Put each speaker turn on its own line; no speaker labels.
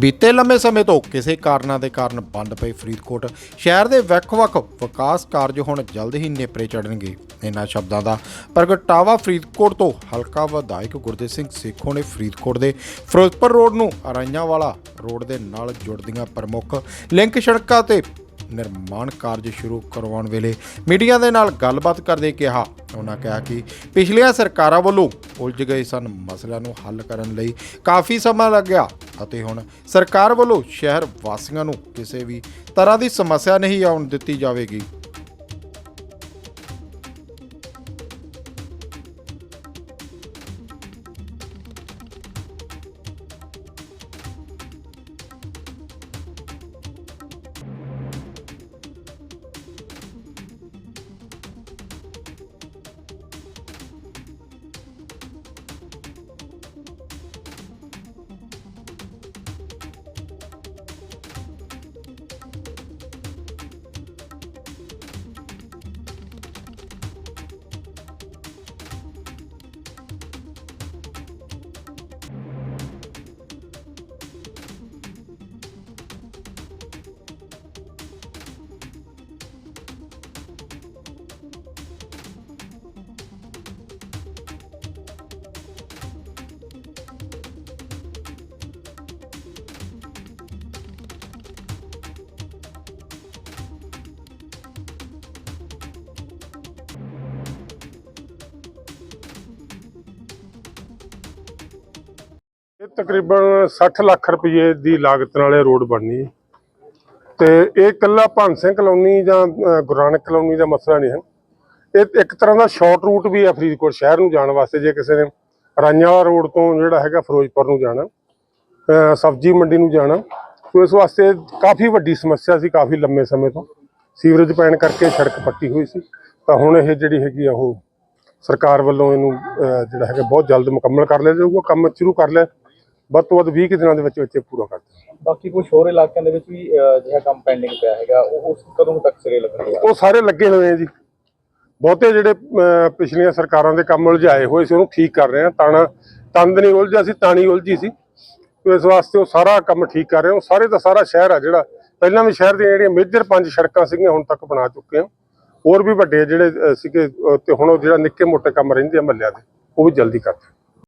ਬੀਤੇ ਲੰਮੇ ਸਮੇਂ ਤੋਂ ਕਿਸੇ ਕਾਰਨਾਂ ਦੇ ਕਾਰਨ ਬੰਦ ਪਈ ਫਰੀਦਕੋਟ ਸ਼ਹਿਰ ਦੇ ਵੱਖ-ਵੱਖ ਵਿਕਾਸ ਕਾਰਜ ਹੁਣ ਜਲਦ ਹੀ ਨੇਪਰੇ ਚੜਨਗੇ ਇਹਨਾਂ ਸ਼ਬਦਾਂ ਦਾ ਪ੍ਰਗਟਾਵਾ ਫਰੀਦਕੋਟ ਤੋਂ ਹਲਕਾ ਵਿਧਾਇਕ ਗੁਰਦੇਵ ਸਿੰਘ ਸੇਖੋਂ ਨੇ ਫਰੀਦਕੋਟ ਦੇ ਫਿਰੋਜ਼ਪੁਰ ਰੋਡ ਨੂੰ ਅਰਾਈਆਂ ਵਾਲਾ ਰੋਡ ਦੇ ਨਾਲ ਜੁੜਦੀਆਂ ਪ੍ਰਮੁੱਖ ਲਿੰਕ ਸੜਕਾਂ ਤੇ ਨਿਰਮਾਣ ਕਾਰਜ ਸ਼ੁਰੂ ਕਰਵਾਉਣ ਵੇਲੇ ਮੀਡੀਆ ਦੇ ਨਾਲ ਗੱਲਬਾਤ ਕਰਦੇ ਕਿਹਾ। ਉਹਨਾਂ ਕਿਹਾ ਕਿ ਪਿਛਲੀਆਂ ਸਰਕਾਰਾਂ ਵੱਲੋਂ ਉਲਝ ਗਏ ਸਨ। ਮਸਲਿਆਂ ਨੂੰ ਹੱਲ ਕਰਨ ਲਈ ਕਾਫੀ ਸਮਾਂ ਲੱਗਿਆ। ਅਤੇ ਹੁਣ ਸਰਕਾਰ ਵੱਲੋਂ ਸ਼ਹਿਰ ਵਾਸੀਆਂ ਨੂੰ ਕਿਸੇ ਵੀ ਤਰ੍ਹਾਂ ਦੀ ਸਮੱਸਿਆ ਨਹੀਂ ਆਉਣ ਦਿੱਤੀ ਜਾਵੇਗੀ।
ਇਹ ਤਕਰੀਬਨ 60 ਲੱਖ ਰੁਪਏ ਦੀ ਲਾਗਤ ਨਾਲ ਇਹ ਰੋਡ ਬਣਨੀ ਹੈ। ਤੇ ਇਹ ਕੱਲਾ ਭੰਨ ਸਿੰਘ ਕਲੋਨੀ ਜਾਂ ਅ, ਗੁਰੂ ਨਾਨਕ ਕਲੋਨੀ ਦਾ ਮਸਲਾ ਨਹੀਂ ਹੈ। ਇਹ ਇੱਕ ਤਰ੍ਹਾਂ ਦਾ ਸ਼ਾਰਟ ਰੂਟ ਵੀ ਹੈ ਫਰੀਦਕੋਟ ਸ਼ਹਿਰ ਨੂੰ ਜਾਣ ਵਾਸਤੇ ਜੇ ਕਿਸੇ ਨੇ ਰਾਈਆਂ ਵਾਲਾ ਰੋਡ ਤੋਂ ਜਿਹੜਾ ਹੈਗਾ ਫਿਰੋਜ਼ਪੁਰ ਨੂੰ ਜਾਣਾ ਸਬਜ਼ੀ ਮੰਡੀ ਨੂੰ ਜਾਣਾ ਸੋ ਇਸ ਵਾਸਤੇ ਕਾਫੀ ਵੱਡੀ ਸਮੱਸਿਆ ਸੀ ਕਾਫੀ ਲੰਮੇ ਸਮੇਂ ਤੋਂ। ਸੀਵਰੇਜ ਪੈਣ ਕਰਕੇ ਸੜਕ ਪੱਟੀ ਹੋਈ ਸੀ। ਤਾਂ ਹੁਣ ਇਹ ਜਿਹੜੀ ਹੈਗੀ ਆ ਉਹ ਸਰਕਾਰ ਵੱਲੋਂ ਇਹਨੂੰ ਜਿਹੜਾ ਹੈਗਾ ਬਹੁਤ ਜਲਦ ਮੁਕੰਮਲ ਕਰ ਲਿਆ ਜਾਊਗਾ ਕੰਮ ਸ਼ੁਰੂ ਕਰ ਲਿਆ। ਵੱਧ ਤੋਂ ਵੱਧ 20 ਕੁ ਦਿਨਾਂ ਦੇ ਵਿੱਚ ਵਿੱਚ ਇਹ ਪੂਰਾ ਕਰ ਦਿੱਤਾ।
ਬਾਕੀ ਕੁਝ ਹੋਰ ਇਲਾਕਿਆਂ ਦੇ ਵਿੱਚ ਵੀ ਅਹ, ਅਜਿਹਾ ਕੰਮ ਪੈਂਡਿੰਗ ਪਿਆ ਹੈਗਾ ਉਹ ਉਸ ਕਦੋਂ ਤੱਕ ਸਿਰੇ ਲੱਗਣਗੇ?
ਉਹ ਸਾਰੇ ਲੱਗੇ ਹੋਏ ਆ ਜੀ। ਬਹੁਤੇ ਜਿਹੜੇ ਪਿਛਲੀਆਂ ਸਰਕਾਰਾਂ ਦੇ ਕੰਮ ਉਲਝਾਏ ਹੋਏ ਸੀ ਉਹਨੂੰ ਠੀਕ ਕਰ ਰਹੇ ਆ। ਤਾਣਾ ਤੰਦ ਨਹੀਂ ਉਲਝਿਆ ਸੀ ਤਾਣੀ ਉਲਝੀ ਸੀ। ਤੇ ਇਸ ਵਾਸਤੇ ਉਹ ਸਾਰਾ ਕੰਮ ਠੀਕ ਕਰ ਰਹੇ ਆ। ਉਹ ਸਾਰੇ ਦਾ ਸਾਰਾ ਸ਼ਹਿਰ ਆ ਜਿਹੜਾ ਪਹਿਲਾਂ ਵੀ ਸ਼ਹਿਰ ਦੀਆਂ ਜਿਹੜੀਆਂ ਮੇਜਰ ਪੰਜ ਸੜਕਾਂ ਸੀਗੀਆਂ ਹੁਣ ਤੱਕ ਬਣਾ ਚੁੱਕੇ ਆ। ਹੋਰ ਵੀ ਵੱਡੇ ਜਿਹੜੇ ਸੀਗੇ ਤੇ ਹੁਣ ਉਹ ਜਿਹੜਾ ਨਿੱਕੇ ਮੋਟੇ ਕੰਮ ਰਹਿੰਦੇ ਆ ਮਹੱਲਿਆਂ ਦੇ ਉਹ ਵੀ ਜਲਦੀ ਕਰਦੇ